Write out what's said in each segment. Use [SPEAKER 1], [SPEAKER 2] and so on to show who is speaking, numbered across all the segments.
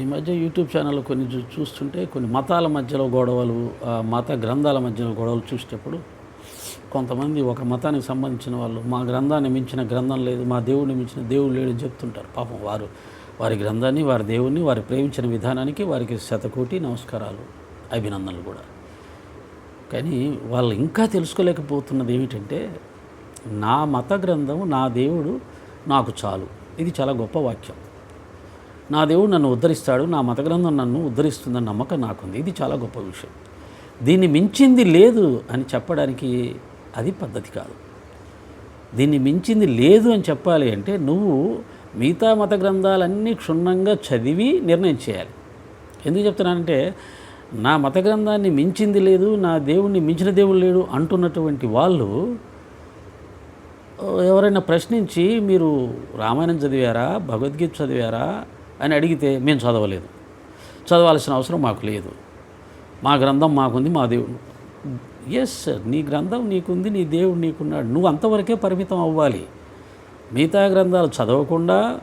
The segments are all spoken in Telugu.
[SPEAKER 1] ఈ మధ్య యూట్యూబ్ ఛానల్ కొన్ని చూస్తుంటే కొన్ని మతాల మధ్యలో గొడవలు మత గ్రంథాల మధ్యలో గొడవలు చూసేటప్పుడు కొంతమంది ఒక మతానికి సంబంధించిన వాళ్ళు మా గ్రంథాన్ని మించిన గ్రంథం లేదు మా దేవుడిని మించిన దేవుడు లేడని చెప్తుంటారు. పాపం వారు వారి గ్రంథాన్ని వారి దేవుణ్ణి వారి ప్రేమించిన విధానానికి వారికి శతకోటి నమస్కారాలు అభినందనలు కూడా. కానీ వాళ్ళు ఇంకా తెలుసుకోలేకపోతున్నది ఏమిటంటే నా మత గ్రంథం నా దేవుడు నాకు చాలు. ఇది చాలా గొప్ప వాక్యం. నా దేవుడు నన్ను ఉద్ధరిస్తాడు నా మత గ్రంథం నన్ను ఉద్ధరిస్తుందని నమ్మకం నాకుంది. ఇది చాలా గొప్ప విషయం. దీన్ని మించింది లేదు అని చెప్పడానికి అది పద్ధతి కాదు. దీన్ని మించింది లేదు అని చెప్పాలి అంటే నువ్వు మిగతా మత గ్రంథాలన్నీ క్షుణ్ణంగా చదివి నిర్ణయం చేయాలి. ఎందుకు చెప్తున్నానంటే నా మత గ్రంథాన్ని మించింది లేదు నా దేవుణ్ణి మించిన దేవుడు లేడు అంటున్నటువంటి వాళ్ళు ఎవరైనా ప్రశ్నించి మీరు రామాయణం చదివారా భగవద్గీత చదివారా అని అడిగితే మేము చదవలేదు. చదవాల్సిన అవసరం మాకు లేదు. మా గ్రంథం మాకుంది మా దేవుడు. ఎస్ సార్ నీ గ్రంథం నీకుంది నీ దేవుడు నీకున్నాడు. నువ్వు అంతవరకే పరిమితం అవ్వాలి. మిగతా గ్రంథాలు చదవకుండా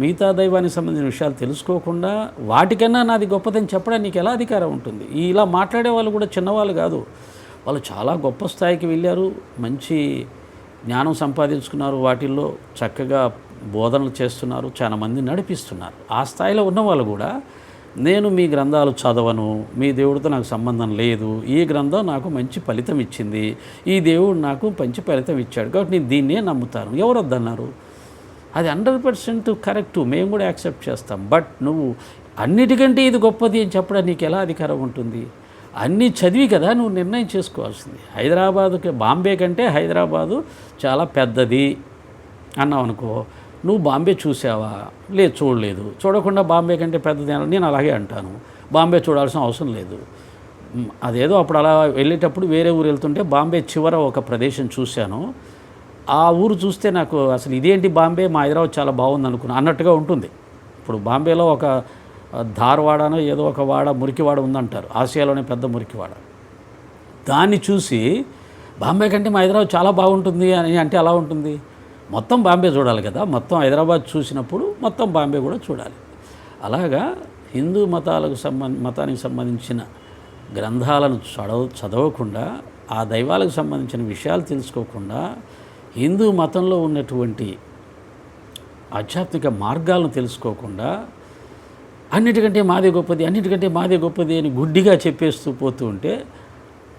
[SPEAKER 1] మిగతా దైవానికి సంబంధించిన విషయాలు తెలుసుకోకుండా వాటికన్నా నాది గొప్పదని చెప్పడానికి నీకు ఎలా అధికారం ఉంటుంది? ఇలా మాట్లాడే వాళ్ళు కూడా చిన్నవాళ్ళు కాదు. వాళ్ళు చాలా గొప్ప స్థాయికి వెళ్ళారు. మంచి జ్ఞానం సంపాదించుకున్నారు. వాటిల్లో చక్కగా బోధనలు చేస్తున్నారు చాలామంది నడిపిస్తున్నారు. ఆ స్థాయిలో ఉన్న వాళ్ళు కూడా నేను మీ గ్రంథాలు చదవను మీ దేవుడితో నాకు సంబంధం లేదు ఈ గ్రంథం నాకు మంచి ఫలితం ఇచ్చింది ఈ దేవుడు నాకు మంచి ఫలితం ఇచ్చాడు కాబట్టి నేను దీన్నే నమ్ముతాను. ఎవరు వద్దన్నారు అది హండ్రెడ్ పర్సెంట్ కరెక్ట్ మేము కూడా యాక్సెప్ట్ చేస్తాం. బట్ నువ్వు అన్నిటికంటే ఇది గొప్పది అని చెప్పడం నీకు ఎలా అధికారం ఉంటుంది? అన్నీ చదివి కదా నువ్వు నిర్ణయం చేసుకోవాల్సింది. హైదరాబాదుకి బాంబే కంటే హైదరాబాదు చాలా పెద్దది. అన్నావు అనుకో నువ్వు బాంబే చూసావా? లేదు చూడలేదు. చూడకుండా బాంబే కంటే పెద్దది నేను అలాగే అంటాను. బాంబే చూడాల్సిన అవసరం లేదు. అదేదో అప్పుడు అలా వెళ్ళేటప్పుడు వేరే ఊరు వెళ్తుంటే బాంబే చివర ఒక ప్రదేశం చూశాను. ఆ ఊరు చూస్తే నాకు అసలు ఇదేంటి బాంబే? మా హైదరాబాద్ చాలా బాగుంది అనుకున్నా అన్నట్టుగా ఉంటుంది. ఇప్పుడు బాంబేలో ఒక ధార్వాడనో ఏదో ఒక వాడ మురికివాడ ఉందంటారు. ఆసియాలోనే పెద్ద మురికివాడ. దాన్ని చూసి బాంబే కంటే మా హైదరాబాద్ చాలా బాగుంటుంది అని అంటే ఎలా ఉంటుంది? మొత్తం బాంబే చూడాలి కదా. మొత్తం హైదరాబాద్ చూసినప్పుడు మొత్తం బాంబే కూడా చూడాలి. అలాగా హిందూ మతాలకు సంబంధ మతానికి సంబంధించిన గ్రంథాలను చదవ చదవకుండా ఆ దైవాలకు సంబంధించిన విషయాలు తెలుసుకోకుండా హిందూ మతంలో ఉన్నటువంటి ఆధ్యాత్మిక మార్గాలను తెలుసుకోకుండా అన్నిటికంటే మాదే గొప్పది అన్నిటికంటే మాదే గొప్పది అని గుడ్డిగా చెప్పేస్తూ పోతూ ఉంటే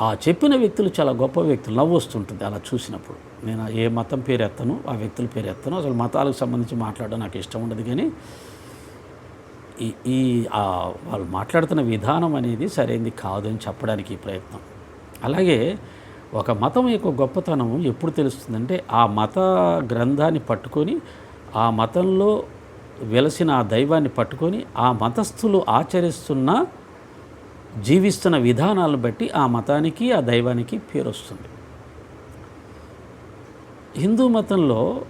[SPEAKER 1] ఆ చెప్పిన వ్యక్తులు చాలా గొప్ప వ్యక్తులు నవ్వు వస్తుంటుంది అలా చూసినప్పుడు. నేను ఏ మతం పేరు ఎత్తను ఆ వ్యక్తుల పేరు ఎత్తను అసలు మతాలకు సంబంధించి మాట్లాడడం నాకు ఇష్టం ఉండదు కానీ ఈ ఈ వాళ్ళు మాట్లాడుతున్న విధానం అనేది సరైనది కాదు అని చెప్పడానికి ఈ ప్రయత్నం. అలాగే ఒక మతం యొక్క గొప్పతనం ఎప్పుడు తెలుస్తుందంటే ఆ మత గ్రంథాన్ని పట్టుకొని ఆ మతంలో వెలసిన ఆ దైవాన్ని పట్టుకొని ఆ మతస్థులు ఆచరిస్తున్న జీవిస్తున్న విధానాలను బట్టి ఆ మతానికి ఆ దైవానికి పేరు వస్తుంది. హిందూ మతంలో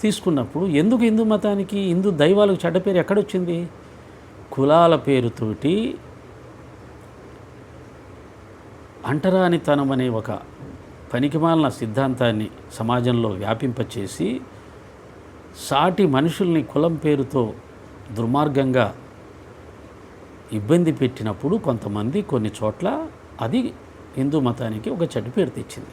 [SPEAKER 1] తీసుకున్నప్పుడు ఎందుకు హిందూ మతానికి హిందూ దైవాలకు చెడ్డ పేరు ఎక్కడొచ్చింది? కులాల పేరుతోటి అంటరానితనం అనే ఒక పనికిమాలిన సిద్ధాంతాన్ని సమాజంలో వ్యాపింపచేసి సాటి మనుషుల్ని కులం పేరుతో దుర్మార్గంగా ఇబ్బంది పెట్టినప్పుడు కొంతమంది కొన్ని చోట్ల అది హిందూ మతానికి ఒక చెడ్డ పేరు తెచ్చింది.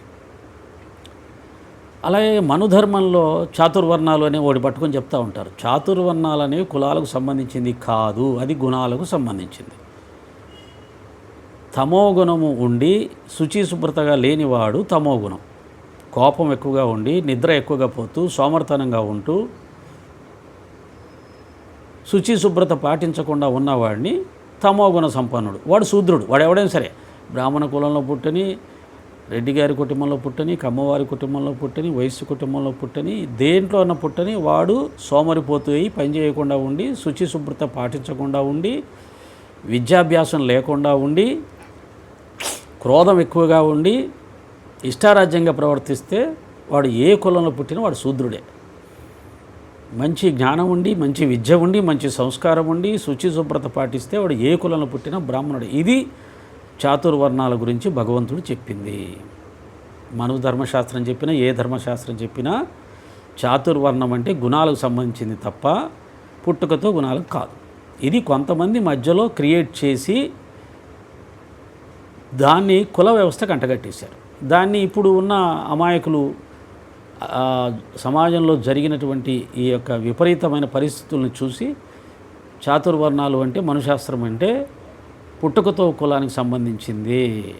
[SPEAKER 1] అలాగే మనుధర్మంలో చాతుర్వర్ణాలు అనే ఒకటి పట్టుకొని చెప్తూ ఉంటారు. చాతుర్వర్ణాలు అనేవి కులాలకు సంబంధించింది కాదు అది గుణాలకు సంబంధించింది. తమో గుణము ఉండి శుచి శుభ్రతగా లేనివాడు తమోగుణం కోపం ఎక్కువగా ఉండి నిద్ర ఎక్కువగా పోతూ సోమర్తనంగా ఉంటూ శుచి శుభ్రత పాటించకుండా ఉన్నవాడిని తమోగుణ సంపన్నుడు. వాడు శూద్రుడు వాడు ఎవడైనా సరే. బ్రాహ్మణ కులంలో పుట్టని రెడ్డి గారి కుటుంబంలో పుట్టని కమ్మవారి కుటుంబంలో పుట్టని వయస్సు కుటుంబంలో పుట్టని దేంట్లో ఉన్న పుట్టని వాడు సోమరిపోతూ అయి పని చేయకుండా ఉండి శుచి శుభ్రత పాటించకుండా ఉండి విద్యాభ్యాసం లేకుండా ఉండి క్రోధం ఎక్కువగా ఉండి ఇష్టారాజ్యంగా ప్రవర్తిస్తే వాడు ఏ కులంలో పుట్టినా వాడు శూద్రుడే. మంచి జ్ఞానం ఉండి మంచి విద్య ఉండి మంచి సంస్కారం ఉండి శుచి శుభ్రత పాటిస్తే వాడు ఏ కులంలో పుట్టిన బ్రాహ్మణుడు. ఇది చాతుర్వర్ణాల గురించి భగవంతుడు చెప్పింది. మను ధర్మశాస్త్రం చెప్పినా ఏ ధర్మశాస్త్రం చెప్పినా చాతుర్వర్ణం అంటే గుణాలకు సంబంధించింది తప్ప పుట్టుకతో గుణాలకు కాదు. ఇది కొంతమంది మధ్యలో క్రియేట్ చేసి దాన్ని కుల వ్యవస్థకు అంటగట్టేశారు. దాన్ని ఇప్పుడు ఉన్న అమాయకులు సమాజంలో జరిగినటువంటి ఈ యొక్క విపరీతమైన పరిస్థితులను చూసి చాతుర్వర్ణాలు అంటే మనుశాస్త్రం అంటే పుట్టుకతో కులానికి సంబంధించింది.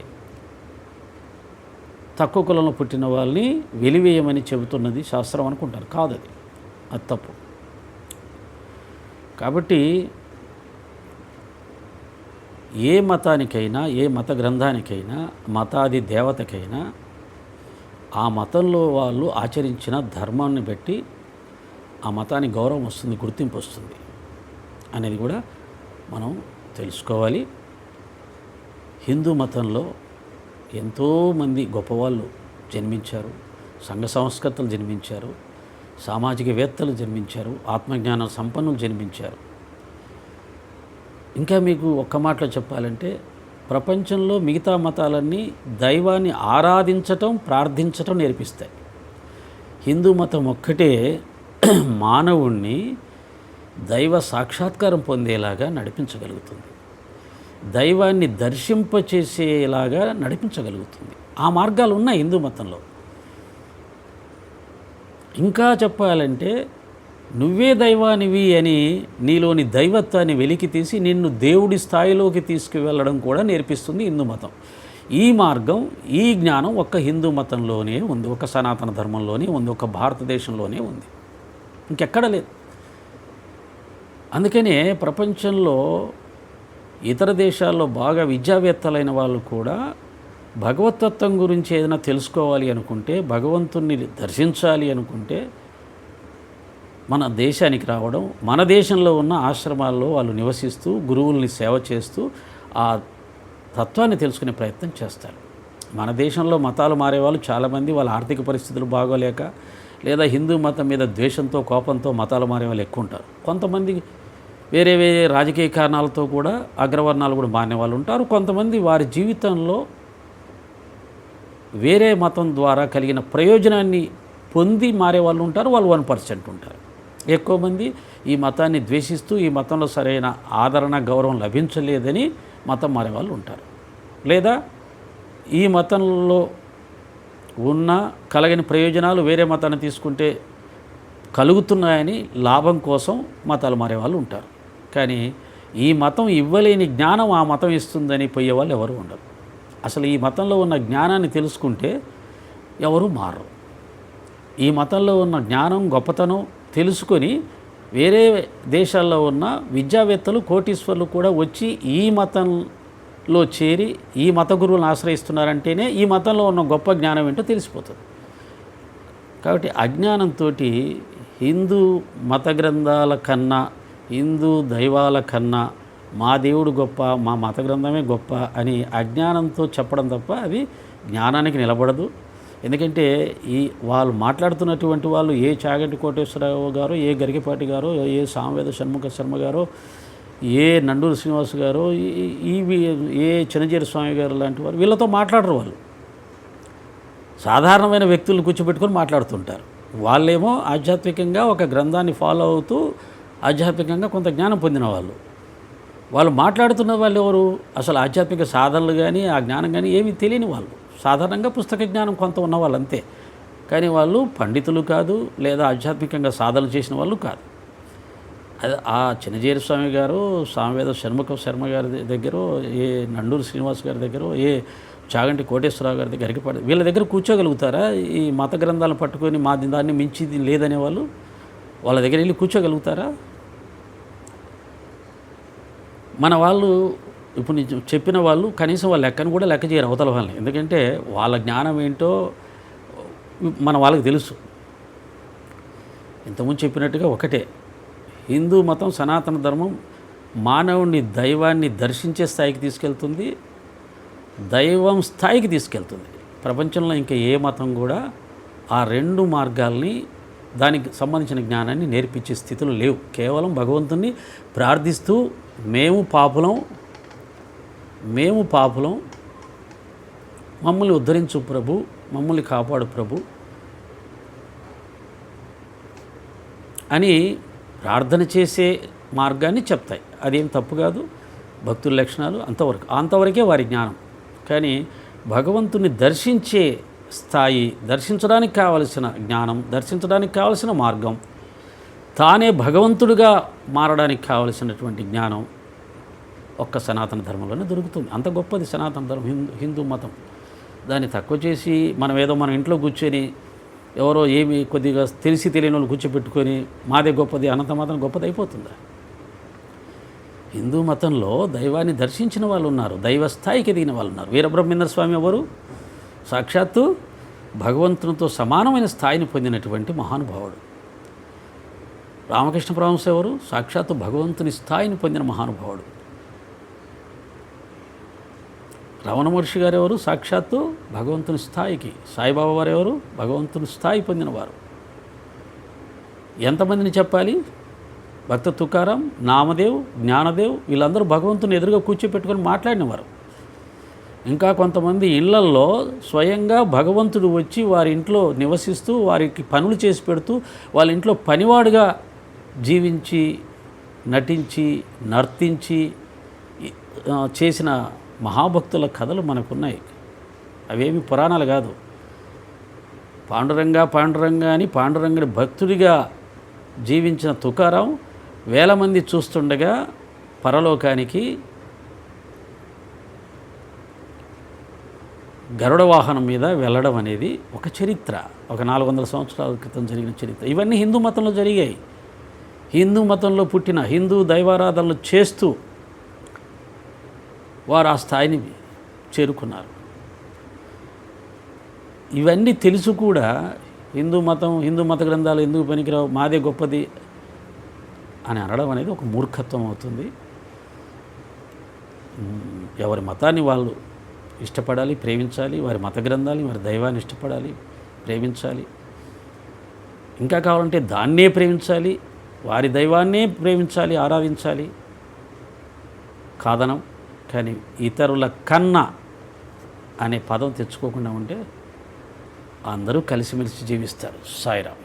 [SPEAKER 1] తక్కువ కులంలో పుట్టిన వాళ్ళని వెలివేయమని చెబుతున్నది శాస్త్రం అనుకుంటారు. కాదు అది అది తప్పు. కాబట్టి ఏ మతానికైనా ఏ మత గ్రంథానికైనా మతాది దేవతకైనా ఆ మతంలో వాళ్ళు ఆచరించిన ధర్మాన్ని బట్టి ఆ మతానికి గౌరవం వస్తుంది గుర్తింపు వస్తుంది అనేది కూడా మనం తెలుసుకోవాలి. హిందూ మతంలో ఎంతోమంది గొప్పవాళ్ళు జన్మించారు సంఘ సంస్కర్తలు జన్మించారు సామాజికవేత్తలు జన్మించారు ఆత్మజ్ఞాన సంపన్నులు జన్మించారు. ఇంకా మీకు ఒక్క మాటలో చెప్పాలంటే ప్రపంచంలో మిగతా మతాలన్నీ దైవాన్ని ఆరాధించటం ప్రార్థించటం నేర్పిస్తాయి. హిందూ మతం ఒక్కటే మానవుణ్ణి దైవ సాక్షాత్కారం పొందేలాగా నడిపించగలుగుతుంది. దైవాన్ని దర్శింపచేసేలాగా నడిపించగలుగుతుంది. ఆ మార్గాలు ఉన్నాయి హిందూ మతంలో. ఇంకా చెప్పాలంటే నువ్వే దైవానివి అని నీలోని దైవత్వాన్ని వెలికి తీసి నిన్ను దేవుడి స్థాయిలోకి తీసుకువెళ్ళడం కూడా నేర్పిస్తుంది హిందూ మతం. ఈ మార్గం ఈ జ్ఞానం ఒక్క హిందూ మతంలోనే ఉంది ఒక సనాతన ధర్మంలోనే ఉంది ఒక భారతదేశంలోనే ఉంది. ఇంకెక్కడ లేదు. అందుకనే ప్రపంచంలో ఇతర దేశాల్లో బాగా విద్యావేత్తలైన వాళ్ళు కూడా భగవతత్వం గురించి ఏదైనా తెలుసుకోవాలి అనుకుంటే భగవంతుణ్ణి దర్శించాలి అనుకుంటే మన దేశానికి రావడం మన దేశంలో ఉన్న ఆశ్రమాల్లో వాళ్ళు నివసిస్తూ గురువుల్ని సేవ చేస్తూ ఆ తత్వాన్ని తెలుసుకునే ప్రయత్నం చేస్తారు. మన దేశంలో మతాలు మారేవాళ్ళు చాలామంది వాళ్ళ ఆర్థిక పరిస్థితులు బాగోలేక లేదా హిందూ మతం మీద ద్వేషంతో కోపంతో మతాలు మారే వాళ్ళు ఎక్కువ ఉంటారు. కొంతమంది వేరే వేరే రాజకీయ కారణాలతో కూడా అగ్రవర్ణాలు కూడా మానే వాళ్ళు ఉంటారు. కొంతమంది వారి జీవితంలో వేరే మతం ద్వారా కలిగిన ప్రయోజనాన్ని పొంది మారే వాళ్ళు ఉంటారు. వాళ్ళు వన్ పర్సెంట్ ఉంటారు. ఎక్కువ మంది ఈ మతాన్ని ద్వేషిస్తూ ఈ మతంలో సరైన ఆదరణ గౌరవం లభించలేదని మతం మారే వాళ్ళు ఉంటారు. లేదా ఈ మతంలో ఉన్న కలగని ప్రయోజనాలు వేరే మతాన్ని తీసుకుంటే కలుగుతున్నాయని లాభం కోసం మతాలు మారే వాళ్ళు ఉంటారు. కానీ ఈ మతం ఇవ్వలేని జ్ఞానం ఆ మతం ఇస్తుందని పోయే వాళ్ళు ఎవరు ఉండరు. అసలు ఈ మతంలో ఉన్న జ్ఞానాన్ని తెలుసుకుంటే ఎవరు మారరు. ఈ మతంలో ఉన్న జ్ఞానం గొప్పతనం తెలుసుకొని వేరే దేశాల్లో ఉన్న విద్యావేత్తలు కోటీశ్వర్లు కూడా వచ్చి ఈ మతంలో చేరి ఈ మత గురువులను ఆశ్రయిస్తున్నారంటేనే ఈ మతంలో ఉన్న గొప్ప జ్ఞానం ఏంటో తెలిసిపోతుంది. కాబట్టి అజ్ఞానంతో హిందూ మత గ్రంథాల కన్నా హిందూ దైవాల కన్నా మా దేవుడు గొప్ప మా మత గ్రంథమే గొప్ప అని అజ్ఞానంతో చెప్పడం తప్ప అది జ్ఞానానికి నిలబడదు. ఎందుకంటే ఈ వాళ్ళు మాట్లాడుతున్నటువంటి వాళ్ళు ఏ చాగంటి కోటేశ్వరరావు గారు ఏ గరికపాటి గారు ఏ సామవేద షణ్ముఖ శర్మ గారు ఏ నండూరు శ్రీనివాస్ గారు ఈ- ఏ చిన్నజీరి స్వామి గారు లాంటి వారు వీళ్ళతో మాట్లాడరు వాళ్ళు. సాధారణమైన వ్యక్తులను కూర్చోబెట్టుకొని మాట్లాడుతుంటారు. వాళ్ళేమో ఆధ్యాత్మికంగా ఒక గ్రంథాన్ని ఫాలో అవుతూ ఆధ్యాత్మికంగా కొంత జ్ఞానం పొందిన వాళ్ళు. వాళ్ళు మాట్లాడుతున్న వాళ్ళు ఎవరు? అసలు ఆధ్యాత్మిక సాధనలు కానీ ఆ జ్ఞానం కానీ ఏమీ తెలియని వాళ్ళు. సాధారణంగా పుస్తక జ్ఞానం కొంత ఉన్న వాళ్ళు అంతే కానీ వాళ్ళు పండితులు కాదు లేదా ఆధ్యాత్మికంగా సాధన చేసిన వాళ్ళు కాదు. అది ఆ చిన్నజీరి స్వామి గారు సామవేద షణ్ముఖ శర్మ గారి దగ్గర ఏ నండూరు శ్రీనివాస్ గారి దగ్గర ఏ చాగంటి కోటేశ్వరరావు గారి దగ్గర అరికపాటి వీళ్ళ దగ్గర కూర్చోగలుగుతారా? ఈ మత గ్రంథాలను పట్టుకొని మా దాన్ని మించింది లేదనే వాళ్ళు? వాళ్ళ దగ్గర వెళ్ళి కూర్చోగలుగుతారా? మన వాళ్ళు ఇప్పుడు నేను చెప్పిన వాళ్ళు కనీసం వాళ్ళ లెక్కను కూడా లెక్క చేయరు అవతల వాళ్ళని. ఎందుకంటే వాళ్ళ జ్ఞానం ఏంటో మన వాళ్ళకి తెలుసు. ఇంతకుముందు చెప్పినట్టుగా ఒకటే. హిందూ మతం సనాతన ధర్మం మానవుని దైవాన్ని దర్శించే స్థాయికి తీసుకెళ్తుంది దైవం స్థాయికి తీసుకెళ్తుంది. ప్రపంచంలో ఇంకా ఏ మతం కూడా ఆ రెండు మార్గాల్ని దానికి సంబంధించిన జ్ఞానాన్ని నేర్పించే స్థితులు లేవు. కేవలం భగవంతుణ్ణి ప్రార్థిస్తూ మేము పాపులం మేము పాపులం మమ్మల్ని ఉద్ధరించు ప్రభు మమ్మల్ని కాపాడు ప్రభు అని ప్రార్థన చేసే మార్గాన్ని చెప్తాయి. అదేం తప్పు కాదు. భక్తుల లక్షణాలు అంతవరకు అంతవరకే వారి జ్ఞానం. కానీ భగవంతుని దర్శించే స్థాయి దర్శించడానికి కావలసిన జ్ఞానం దర్శించడానికి కావలసిన మార్గం తానే భగవంతుడిగా మారడానికి కావలసినటువంటి జ్ఞానం ఒక్క సనాతన ధర్మంలోనే దొరుకుతుంది. అంత గొప్పది సనాతన ధర్మం హిందూ హిందూ మతం. దాన్ని తక్కువ చేసి మనం ఏదో మన ఇంట్లో కూర్చొని ఎవరో ఏమి కొద్దిగా తెలిసి తెలియని వాళ్ళు కూర్చోపెట్టుకొని మాదే గొప్పది అనంత మాత్రం గొప్పది అయిపోతుందా హిందూ మతంలో దైవాన్ని దర్శించిన వాళ్ళు ఉన్నారు దైవ స్థాయికి ఎదిగిన వాళ్ళు ఉన్నారు వీరబ్రహ్మేంద్ర స్వామి ఎవరు? సాక్షాత్తు భగవంతునితో సమానమైన స్థాయిని పొందినటువంటి మహానుభావుడు. రామకృష్ణ పరమహంస ఎవరు? సాక్షాత్తు భగవంతుని స్థాయిని పొందిన మహానుభావుడు. రమణ మహర్షి గారు ఎవరు సాక్షాత్తు భగవంతుని స్థాయికి. సాయిబాబా వారు ఎవరు భగవంతుని స్థాయి పొందినవారు. ఎంతమందిని చెప్పాలి? భక్త తుకారం నామదేవ్ జ్ఞానదేవ్ వీళ్ళందరూ భగవంతుని ఎదురుగా కూర్చోపెట్టుకొని మాట్లాడినవారు. ఇంకా కొంతమంది ఇళ్ళల్లో స్వయంగా భగవంతుడు వచ్చి వారి ఇంట్లో నివసిస్తూ వారికి పనులు చేసి పెడుతూ వాళ్ళ ఇంట్లో పనివాడుగా జీవించి నటించి నర్తించి చేసిన మహాభక్తుల కథలు మనకున్నాయి. అవేమి పురాణాలు కాదు. పాండురంగ పాండురంగ అని పాండురంగని భక్తుడిగా జీవించిన తుకారాం వేల మంది చూస్తుండగా పరలోకానికి గరుడ వాహనం మీద వెళ్ళడం అనేది ఒక చరిత్ర. ఒక నాలుగు వందల సంవత్సరాల క్రితం జరిగిన చరిత్ర. ఇవన్నీ హిందూ మతంలో జరిగాయి. హిందూ మతంలో పుట్టిన హిందూ దైవారాధనలు చేస్తూ వారు ఆ స్థాయిని చేరుకున్నారు. ఇవన్నీ తెలుసు కూడా హిందూ మతం హిందూ మత గ్రంథాలు ఎందుకు పనికిరావు మాదే గొప్పది అని అనడం అనేది ఒక మూర్ఖత్వం అవుతుంది. ఎవరి మతాన్ని వాళ్ళు ఇష్టపడాలి ప్రేమించాలి వారి మత గ్రంథాలు వారి దైవాన్ని ఇష్టపడాలి ప్రేమించాలి. ఇంకా కావాలంటే దాన్నే ప్రేమించాలి వారి దైవాన్నే ప్రేమించాలి ఆరాధించాలి. కాదనం. కానీ ఇతరుల కన్నా అనే పదం తెచ్చుకోకుండా ఉంటే అందరూ కలిసిమెలిసి జీవిస్తారు. సాయిరామ్.